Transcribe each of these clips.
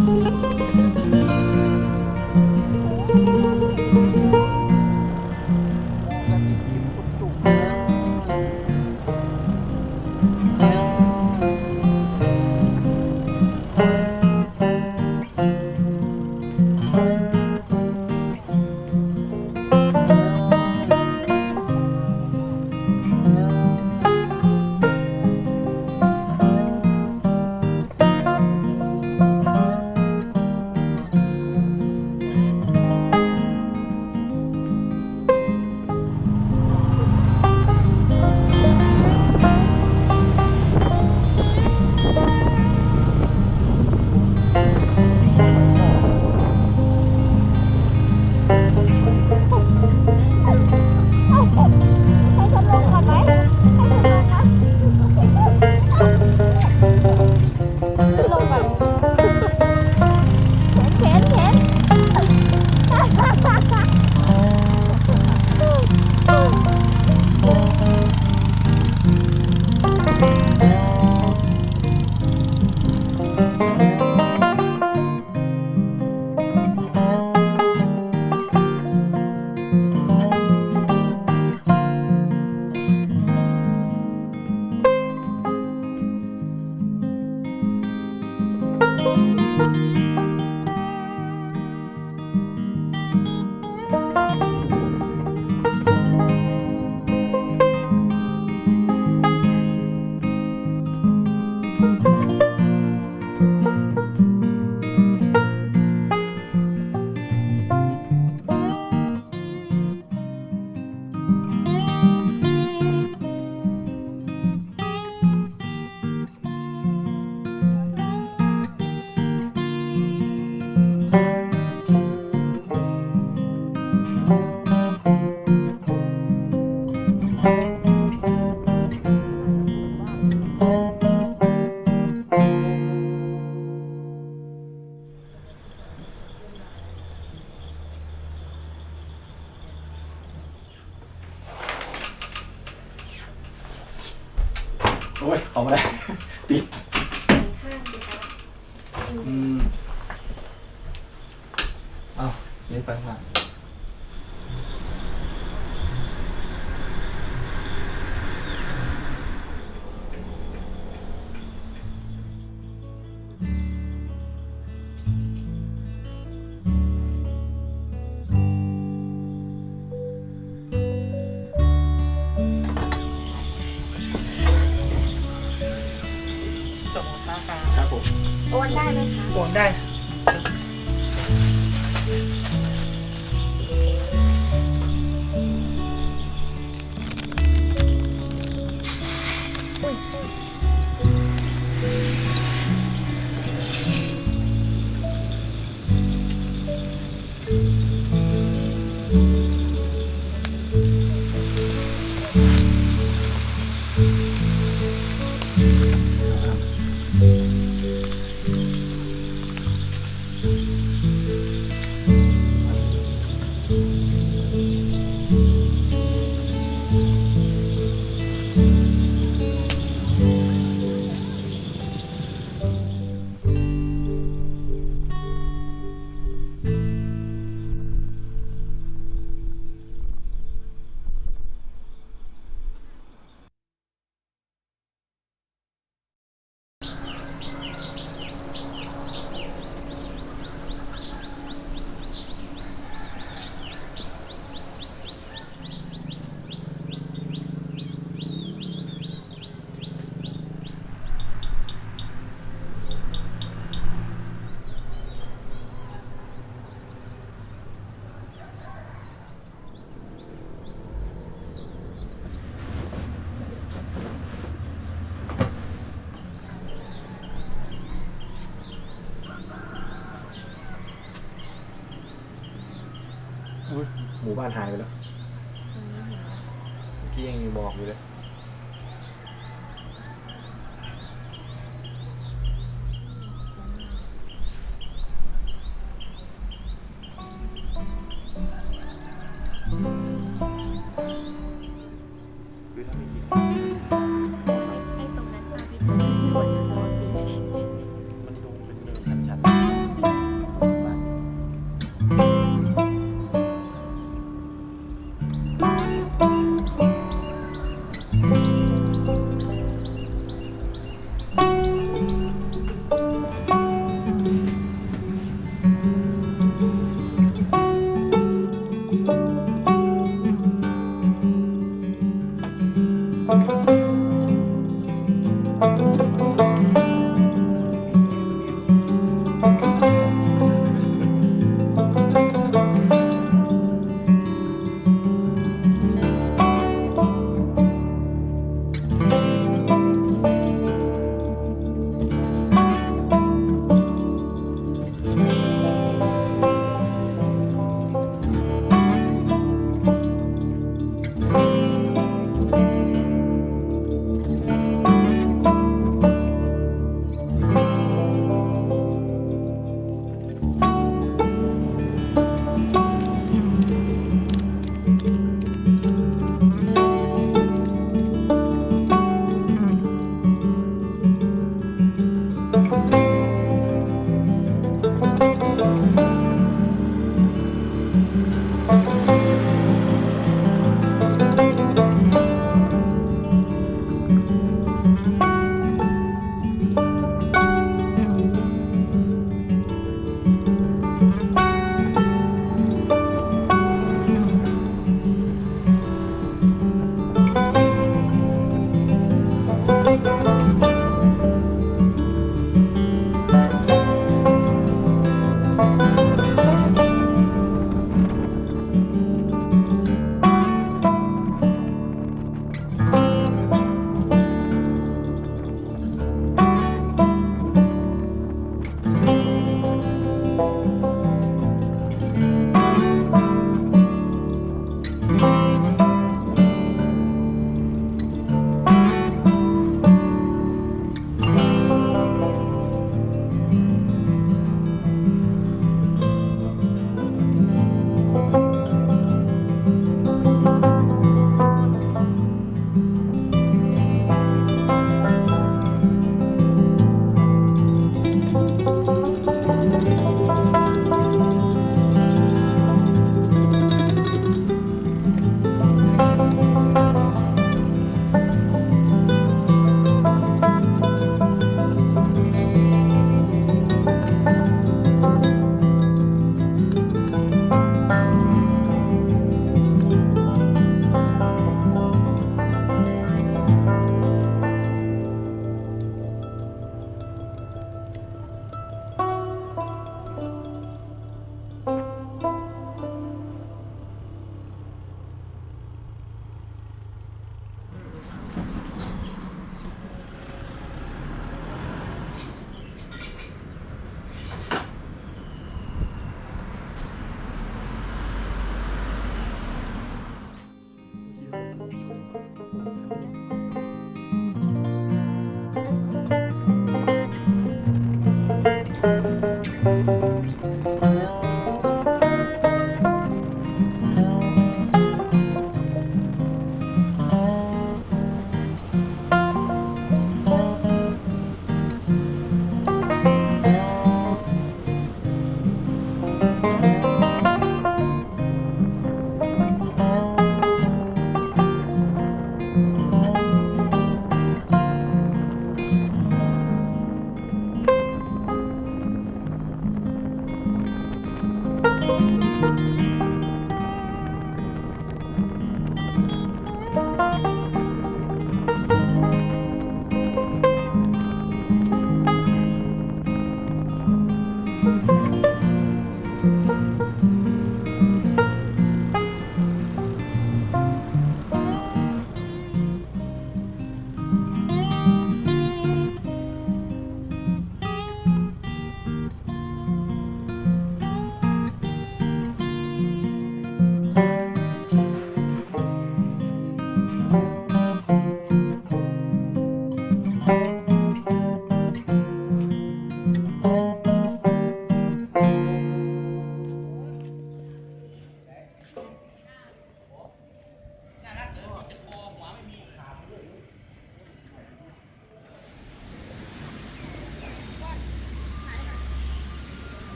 Música Bye. โอ้ยเอามาได้ ติดอืมเอานี่ไปข้าง บ้านหายไปแล้ว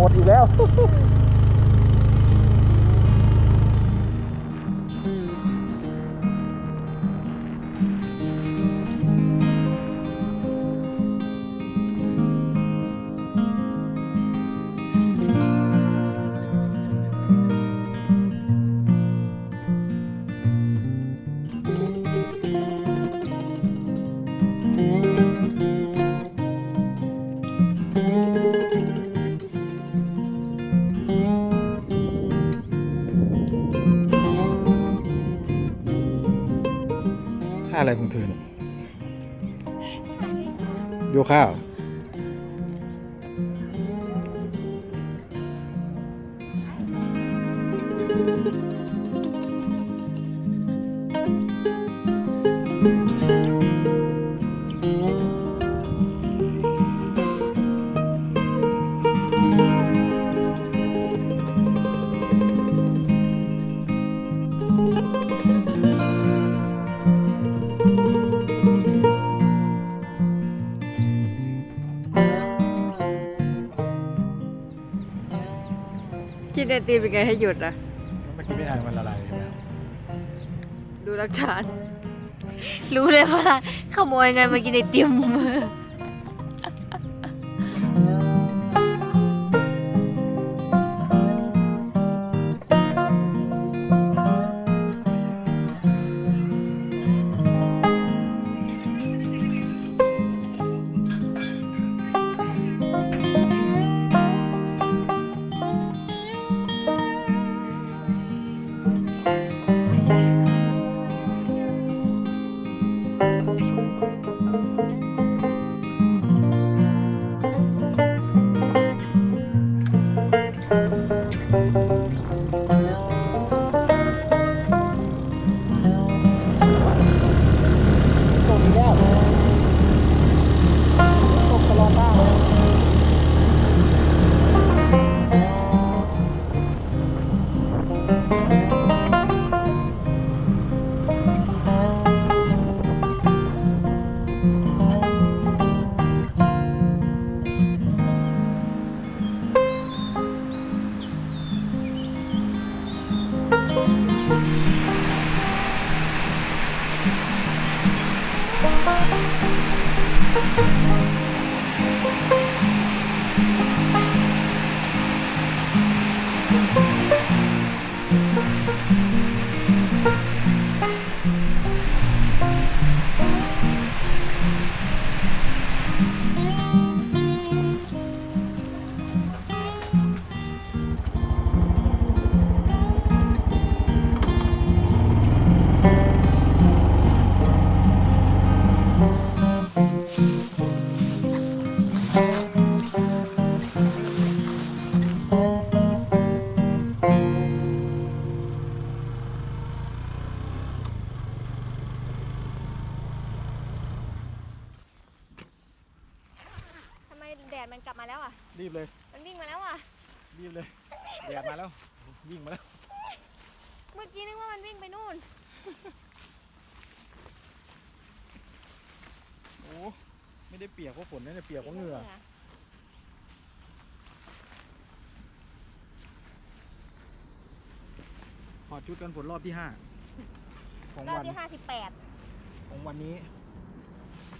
หมดอีกแล้ว โยค ติมเป็นไงให้หยุดอะเมื่อกี้ไม่ทันมันละลายเลยนะดูหลักฐาน รู้เลยว่าร้านขโมยเงินมากินไอติม ฝนนะเนี่ยเปียกเพราะเหงื่อถอดชุดกันฝนรอบที่ห้าของรอบวันที่ห้าสิบแปดของวันนี้